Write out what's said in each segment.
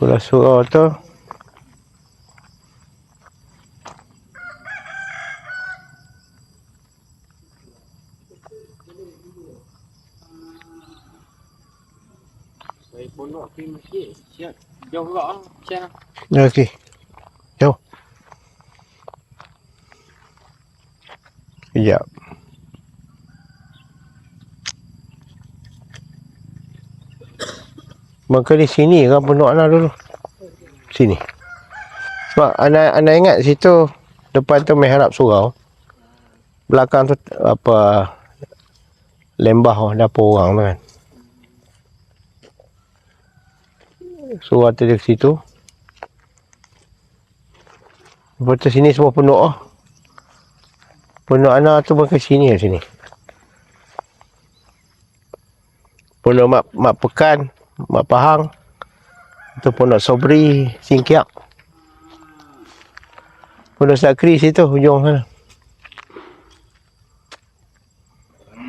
Kula surau tu. Saya pun nak pergi masjid. Siap. Jauh juga ah. Siap. Ya, okey. Jom. Sekejap. Maka di sini kan penuh anak dulu. Sini. Sebab anak anak ingat situ depan tu mihrab surau. Belakang tu apa lembah dapur orang tu kan. Surau tu di situ. Lepas tu sini semua penuh oh. Penuh anak tu ke sini sini. Penuh mak, mak pekan, mak pahang. Tu penuh sobri, singkiak. Penuh sakri situ hujung sana.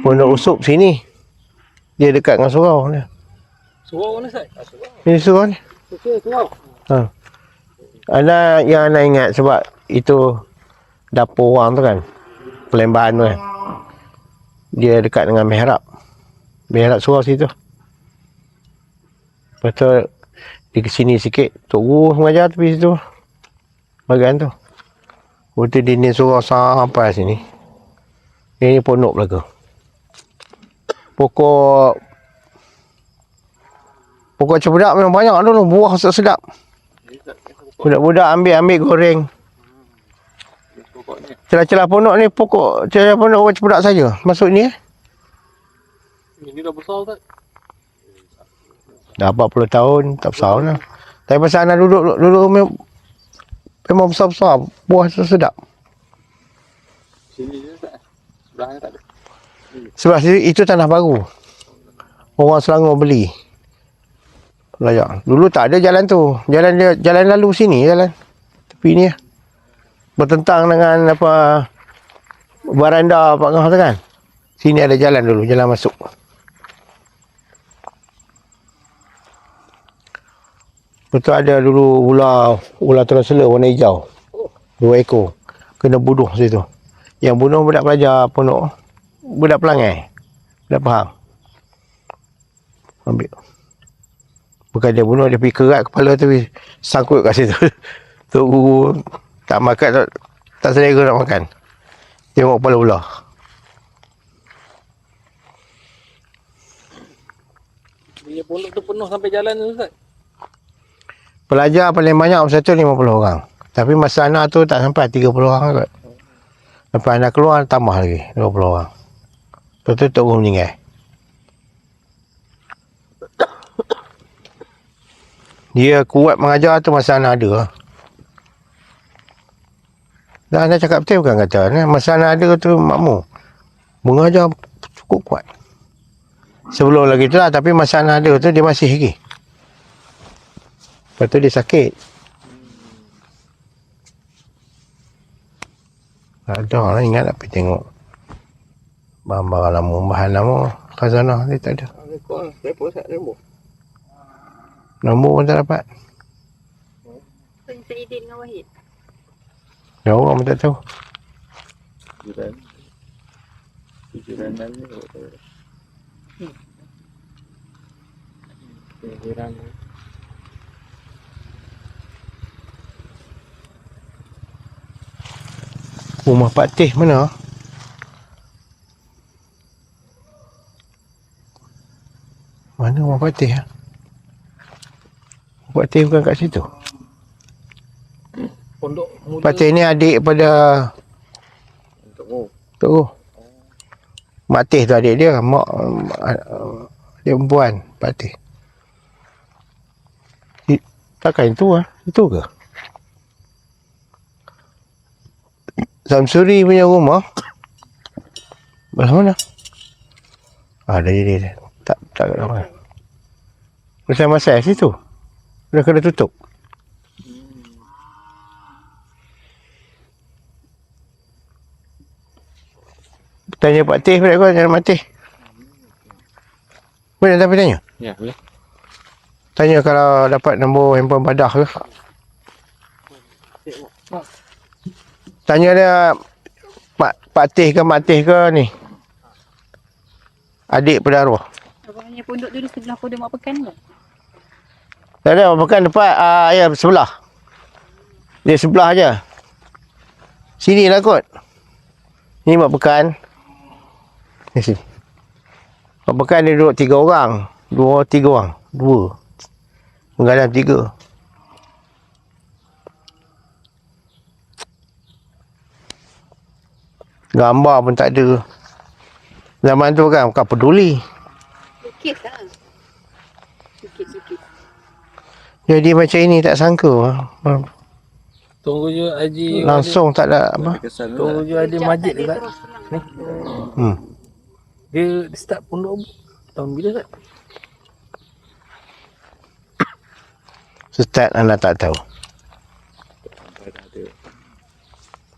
Penuh usup sini. Dia dekat dengan surau ni. Surau mana surau. Ini surau ni. Surau. Ha. Ana yang ana ingat sebab itu dapur orang tu kan. Pelembahan tu kan. Dia dekat dengan mihrab. Mihrab surau situ. Lepas tu di sini sikit Tok Guru mengajar tepi situ. Bagian tu. Lepas tu dinding surau sampai sini. Ini pondok belaka. Pokok Pokok cepudak memang banyak dulu. Buah sedap-sedap. Budak-budak ambil-ambil goreng. Celah-celah pondok ni pokok celah pondok orang cepudak saja. Masuk ni eh. Ini dah besar tak? Dah 40 tahun tak besar lah. Tapi pasal anak duduk dulu memang, memang besar-besar. Buah tu sedap. Sini je tak? Sebelahnya tak ada. Sebab sini- itu tanah baru. Orang Selangor beli. Layak. Dulu tak ada jalan tu. Jalan dia jalan lalu sini jalan. Tepi ni. lah. Bertentang dengan apa baranda Pak Ngah tu kan. Sini ada jalan dulu, jalan masuk. Betul ada dulu ular ular terasela warna hijau. Dua ekor. Kena bunuh situ. Yang bunuh budak pelajar pondok. Budak pelangai. Budak faham. Ambil. Bukan dia bunuh, dia pergi kerat kepala tu, sangkut kat situ. Tok guru tak makan, tak, tak selera nak makan. Tengok kepala ular. Dia pondok tu penuh sampai jalan tu Ustaz. Pelajar paling banyak masa tu 50 orang. Tapi masa anak tu tak sampai 30 orang kot. Lepas anak keluar, tambah lagi 20 orang. Lepas tu Tok Guru meninggal. Dia kuat mengajar tu masa anak ada. Dan anda cakap betul bukan kata. Masa anak ada tu makmur. Mengajar cukup kuat. Sebelum lagi tu lah. Tapi masa anak ada tu dia masih lagi. Lepas tu dia sakit. Ada orang ingat nak pergi tengok. Barang-barang lama, bahan lama. Khazanah dia tak ada. Nombor pun tak dapat. Saidin dengan Wahid. Ya orang pun tak tahu. Jiran. Jiran ni. Jiran. Rumah Pak Teh mana? Mana rumah Pak Teh? Pak Teh bukan kat situ. Pondok muda. Pak Teh ni adik pada. Tok Guru. Mak Teh tu adik dia. Mak dia perempuan. Pak Teh. Takkan itu ah? Itu ke? Samsuri punya rumah. Belah mana? Ah, dah jadi dah. Tak tak kat mana. Masa-masa situ. Dah kena tutup. Tanya Pak Teh balik kau, tanya Mak Teh. Boleh tapi tanya? Ya, boleh. Tanya kalau dapat nombor handphone Badah ke. Tanya dia Mak Pak Teh ke Mak Teh ke ni. Adik pendaruh. Abangnya pondok di sebelah pondok mak pekan tu. Tak ada bukan depan uh, ya sebelah. Dia sebelah aja. Sini lah kot. Ni mak pekan. Ni sini. Mak pekan dia duduk tiga orang. Dua, tiga orang. Dua. Menggadang tiga. Gambar pun tak ada. Zaman tu kan bukan peduli. Sikit lah. Sikit-sikit. Jadi macam ini tak sangka. Tunggu je Haji Langsung tak ada apa. Tunggu je Haji Majid dekat pulang. ni. Hmm. Dia start pondok tahun bila tak? Start anda tak tahu.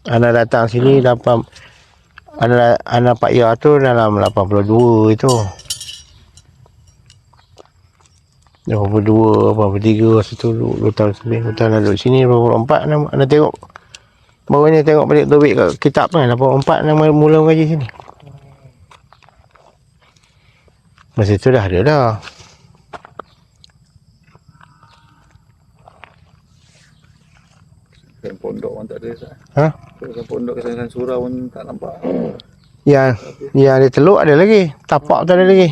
Anda datang sini dalam anda anda Pak Ya tu dalam 82 itu. 82, 83, situ 2 tahun sebelum. 2 tahun duduk sini, 84 anda, anda tengok. Baru ni tengok balik tobik kat kitab kan, 84 anda mula mengaji sini. Masa tu dah ada dah. Kan pondok pun tak ada sah. Ha? Kan pondok kesan surau pun tak nampak. Yang yang ada teluk ada lagi. Tapak tu ada lagi.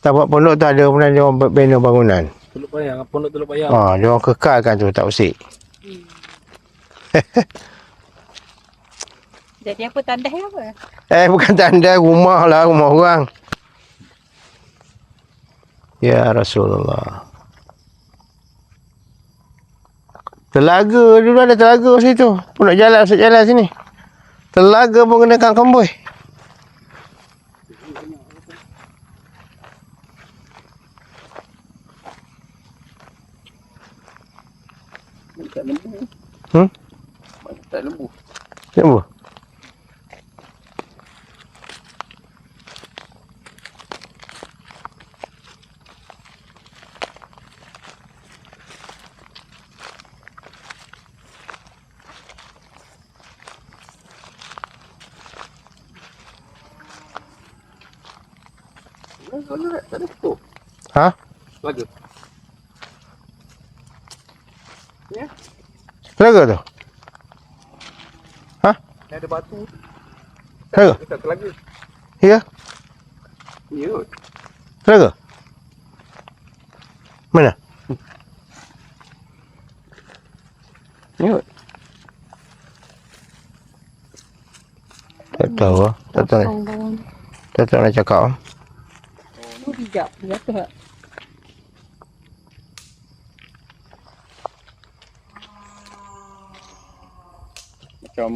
Tapak pondok tu ada pun dia orang bina bangunan. Teluk Payang, pondok Teluk Payang. Ha, dia orang kekalkan tu tak usik. Jadi apa tandas ke apa? Eh bukan tanda rumah lah rumah orang. Ya Rasulullah. Telaga dulu ada telaga situ. Pun nak jalan masuk jalan sini. Telaga pun kena kat komboi. Tak lembu. Hmm? Tak lembu. Tak ada tu. Ha? Laga. Telaga tu? Ni ada batu. Telaga? Tak telaga. Ya? Ya. Telaga? Mana? Ya. Tak tahu lah. Tak tahu. Tak tahu nak cakap. Tu hijab. Berapa tak? Macam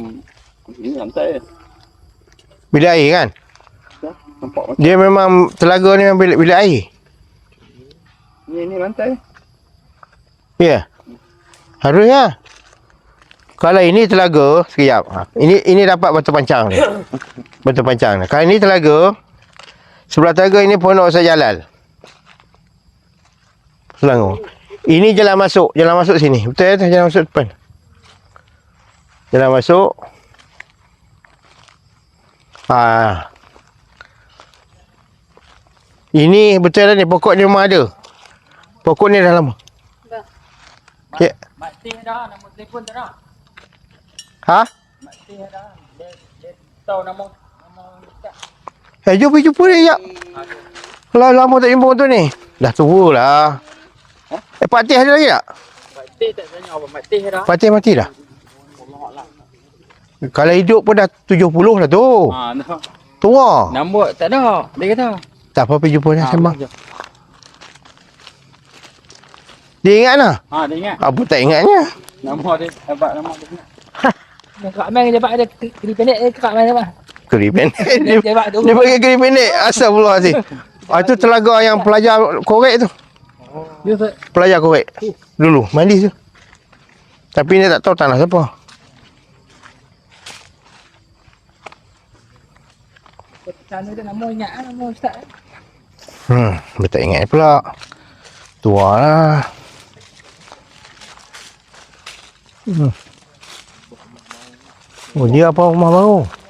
ini lantai. Bilik air kan? Ya. Nampak macam Dia memang telaga ni memang bilik, bilik air. ni ni lantai. Ya. Harusnya. Kalau ini telaga, sekejap. Ha. Ini ini dapat batu pancang ni. Batu pancang ni. Kalau ini telaga, sebelah telaga ini pondok Ustaz Jalal. Selangor. Ini jalan masuk, jalan masuk sini. Betul ya? Jalan masuk depan. Jalan masuk. Ha. Ini betul lah ni, pokok ni memang ada. Pokok ni dah lama. Ya. Mak Teh dah, nama telefon tak dah. Ha? Mak Teh dah. Dia, dia tahu nama. Eh, jumpa jumpa dia, Yak. Kalau lama tak jumpa tu ni. Dah tua lah. Eh, Pak Teh ada lagi tak? Mak Teh tak tanya apa. Mak Teh dah. Pak Teh mati dah? Kalau hidup pun dah 70 dah tu. Ha, nah. Tua. Nombor tak ada. Dia kata. Tak apa-apa jumpa dia Ha, sembang. jom. Dia ingat lah. Ha, dia ingat. Apa tak ingatnya? Nama dia dapat nama dia ingat. Kak Amel dia dapat ada keri pendek dia Kak Amel dapat. Keri pendek. Dia pakai keri pendek. Astagfirullahaladzim. Ah, itu telaga yang pelajar korek tu. Tak. Pelajar korek. Dulu. Mandi tu. Tapi dia tak tahu tanah siapa. Nama ingat ah, nama ustaz. Hmm, dia tak ingat pula. Tua lah. Hmm. Oh, dia apa rumah baru?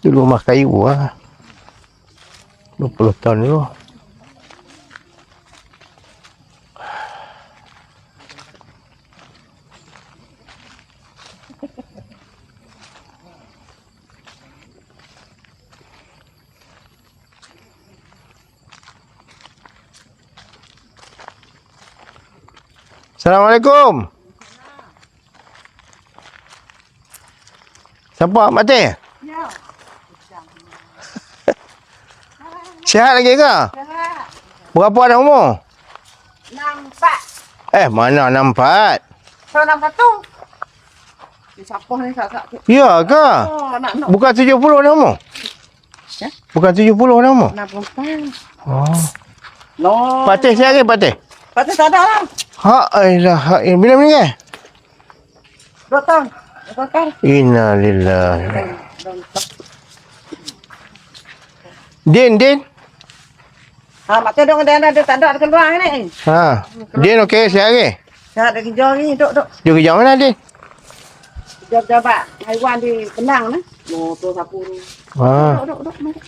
Dulu rumah kayu lah. 20 tahun dulu. Assalamualaikum. Siapa Mak Teh? Ya. Sihat lagi ke? Berapa dah umur? Nampak. Eh, mana nampak? So enam satu. Dia siapa ni sak-sak tu? Ya ke? Oh, nak nak. Bukan 70 dah umur? Ya? Bukan 70 dah umur? Nak perempuan. Oh. No. Sihat ke Pak Teh? Patut tak ada lah. Ha, ilah, eh, bila meninggal? Dua tahun. Innalillah. Din, Din. Ha, mak tu dong dia ada tak ada keluar ni. Ha. Din okey, sihat ke? Dah ada kerja ni, duk duk. Dia kerja mana, Din? Jabat haiwan di Penang ni. Tu sapu. Ha. Duk duk duk. mari.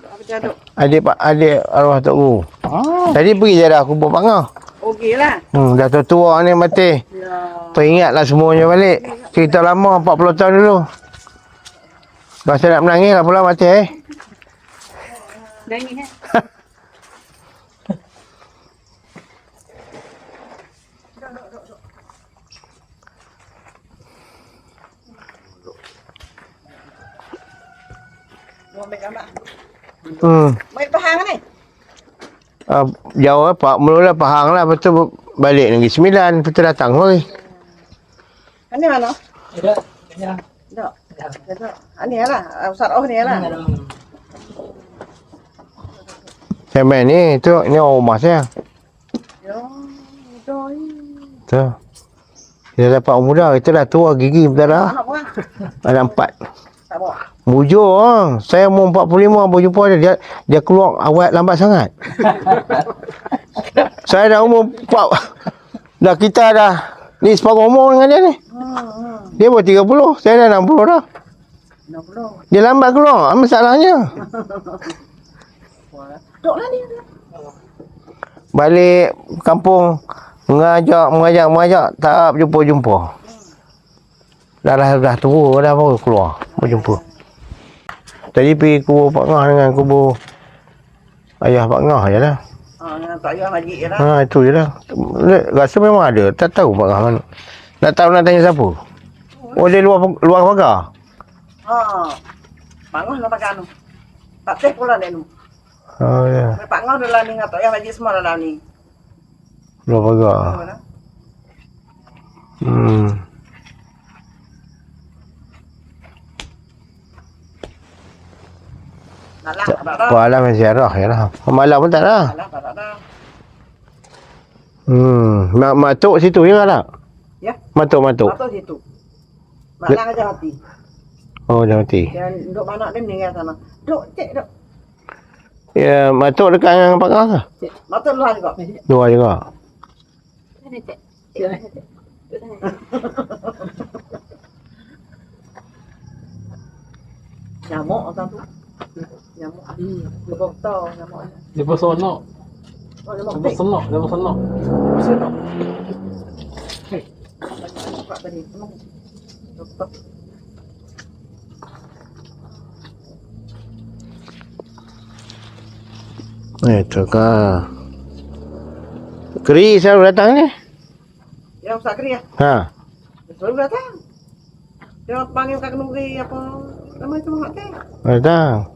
Duk apa dia? Adik Pak adik arwah Tok Guru. Oh, Tadi pergi je dah kubur Pak Ngah. Okey lah. Hmm, dah tua-tua ni mati. Ya. Teringatlah semuanya balik. Cerita lama 40 tahun dulu. Rasa nak menangis lah pula mati eh. Dah ni eh. Hmm. Baik pahang ni. Uh, jauh lah Pak. Mula Pahang lah. Lepas tu balik Negeri Sembilan. Lepas tu datang lagi. Ini mana? Ada. Ya. Dok. Dok. Ini lah. Ustaz Oh ni lah. Saya main ni. Tu, ni rumah saya. Yo. Doi. Tu. Kita dapat muda. Kita dah tua gigi berdarah. Anak empat. Mujur lah. Saya umur 45 baru jumpa dia. Dia, dia keluar awal lambat sangat. saya dah umur 4. Dah kita dah. Ni separuh umur dengan dia ni. Hmm. Dia baru 30. Saya dah 60 dah. 60. Dia lambat keluar. Apa masalahnya? Lah ni. Balik kampung. Mengajak, mengajak, mengajak. Tak jumpa-jumpa. Dah, dah, dah tua dah baru keluar. Berjumpa. Tadi pergi kubur Pak Ngah dengan kubur ayah Pak Ngah je lah. Ah, dengan tak payah haji je lah. Ha, itu je lah. Rasa memang ada. Tak tahu Pak Ngah mana. Nak tahu nak tanya siapa? Oh, dia luar luar pagar. Ha. Pangoh lah pakai anu. Tak teh pula ni anu. Oh, ya. Pak Ngoh dalam ni tak payah haji semua dalam ni. Luar pagar. Mana? Hmm. Nak lah, tak dah. Malam ziarah je lah. Malam pun tak lah. Alah, tak dah. Hmm. Mak, matuk situ je lah. Ya. Matuk-matuk. Atau situ. Maknang aja hati. Oh, dah mati. Dan duk mana dia meninggal sana. Duk, cek, duk. Ya, matuk dekat dengan Pak Ngah ke? Mata luar juga. Dua juga. Sana, cek. Ya. Nyamuk orang tu. Dia doktor nyamuk. Dia pun sonok. Oh, pun pek. sonok. Dia pun sonok. Tadi. Emang Doktor. Itu kan. Keri selalu datang ni. Yang Ustaz Keri ya? Ha. Dia Selalu datang. Dia panggil Kak Nuri apa nama itu mak teh. Datang.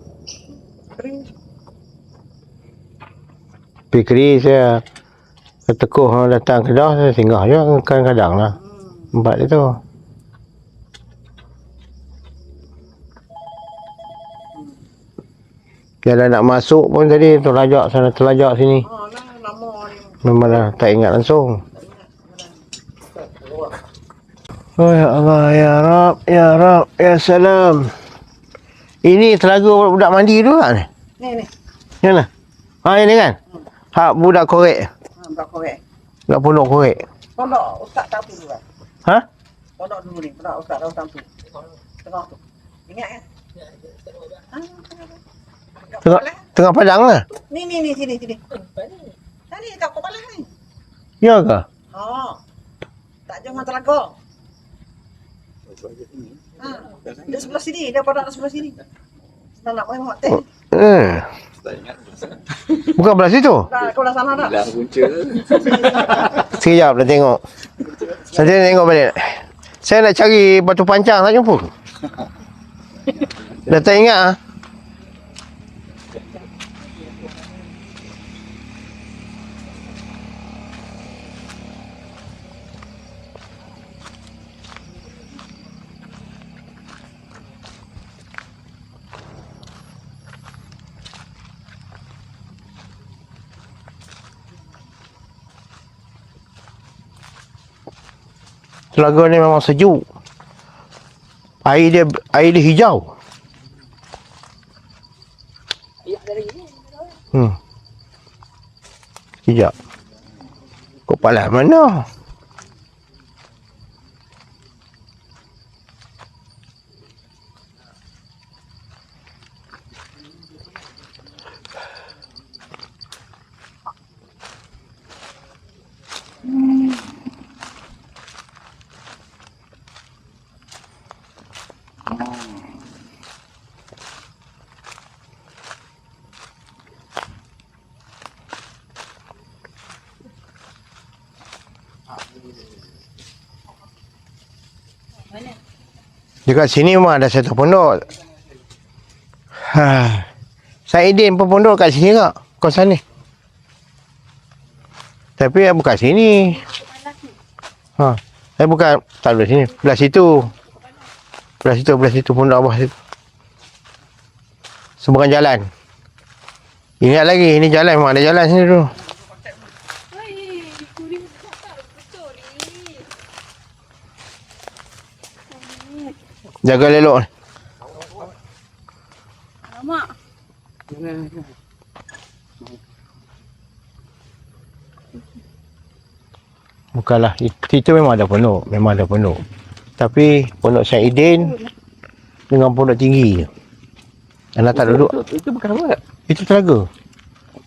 Keri. Fikri saya ketekuh orang datang Kedah saya singgah je kadang-kadang lah. Empat itu. Dia dah nak masuk pun tadi terlajak sana terlajak sini. Lah. Memang dah tak ingat langsung. Oh ya Allah, ya Rab, ya Rab, ya Salam. Ini telaga budak mandi tu kan? Ni ni. Yang mana? Ha ini kan? Hak budak korek. Ha, budak korek. Budak pondok korek. Pondok ustaz tak tu dulu. Ha? Pondok dulu ni, pondok ustaz dah tu. Tengah tu. Ingat kan? Ha, Tengah tengah padang lah. Ni ni ni sini sini. Tadi kat Kuala ni. Ya ke? Ha. Tak jangan telaga. Ha. Dia sebelah sini, dia pada sebelah sini. Tak nak main mak teh. Eh. Tak ingat. Bukan belah situ. Dah kau dah sana dah. Dah punca. Sekejap dah tengok. Nanti nak tengok balik. Saya nak cari batu pancang tak jumpa. Dah tak ingat ah. Telaga ni memang sejuk. Air dia air dia hijau. Hmm. Sekejap. Kau palas mana? Dekat sini memang ada satu pondok. Ha. Saidin pun pondok kat sini kak. Kawasan ni. Tapi yang bukan sini. Ha. Saya bukan tak belah sini. Belah situ. Belah situ, belah situ pondok bawah situ. Seberang jalan. Ingat lagi, ini jalan memang ada jalan sini dulu. Jaga lelok ni. Alamak. Bukanlah Situ memang ada pondok Memang ada pondok Tapi Pondok Syahidin Dengan pondok tinggi je Anak tak duduk Itu, itu bukan apa? Itu telaga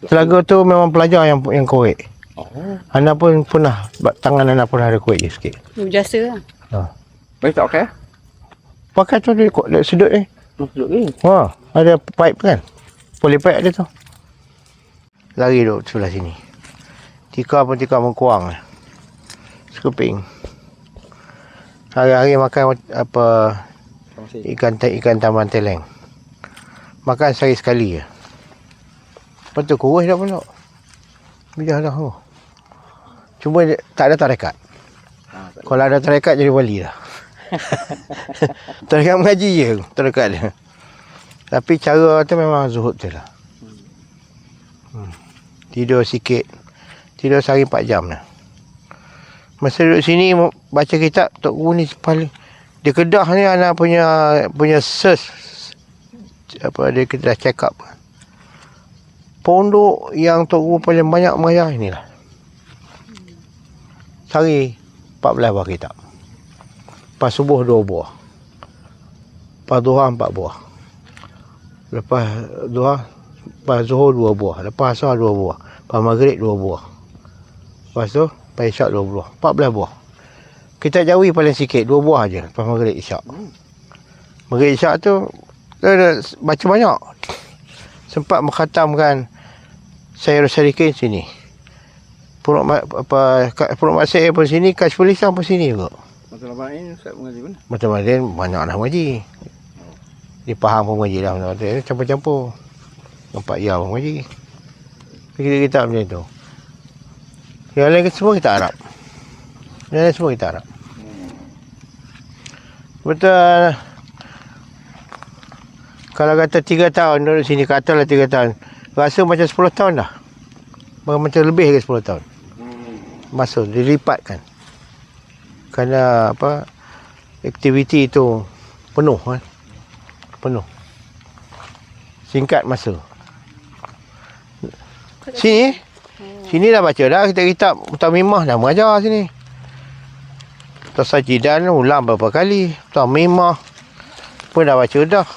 Telaga tu memang pelajar yang yang korek Oh. Anak pun pernah Tangan anak pun ada korek je sikit Berjasa lah. Baik tak okey? Pakai tu dia, dia sedut ni Masuk ni. Ha, ada pipe kan Boleh pipe ada tu Lari duduk sebelah sini Tika pun tika mengkuang Sekeping Hari-hari makan apa ikan ikan taman teleng. Makan sehari sekali je. Lepas tu kurus dah pun tak. Bijah dah. Oh. Cuma dia, tak ada tarekat. Ha, tak Kalau ada tarekat jadi wali dah. tarekat mengaji je tarekat dia. Tapi cara tu memang zuhud tu lah. Hmm. Tidur sikit. Tidur sehari 4 jam dah. Masa duduk sini baca kitab Tok Guru ni paling dia kedah ni anak punya punya search apa dia kita dah check up. Pondok yang Tok Guru paling banyak mengajar inilah. Sehari 14 buah kitab. Lepas subuh 2 buah. Lepas duha 4 buah. Lepas duha Lepas zuhur 2 buah. Lepas asar 2 buah. Lepas maghrib 2 buah. Lepas tu Lepas isyak 2 buah. 14 buah. Kita jawi paling sikit 2 buah je. Lepas maghrib isyak. Maghrib isyak tu dia, dia baca banyak. Sempat mengkhatamkan Sayyid Sarikin sini. Puruk apa Puruk Masih pun sini, Kashful Islam pun sini juga. Macam mana banyak lah mengaji. Dia faham pun mengaji lah. Dia campur-campur. Empat ya pun mengaji. Kita kita macam tu. Yang lain semua kita Arab. Yang lain semua kita Arab. Betul. Kalau kata tiga tahun duduk sini, katalah tiga tahun. Rasa macam 10 tahun dah. Macam lebih ke 10 tahun. Masuk, dilipatkan. Kerana apa, aktiviti itu penuh kan. Penuh. Singkat masa. Sini. Sini dah baca dah kitab-kitab Utamimah dah mengajar sini. Tasajidan ulang berapa kali. Utamimah pun dah baca dah.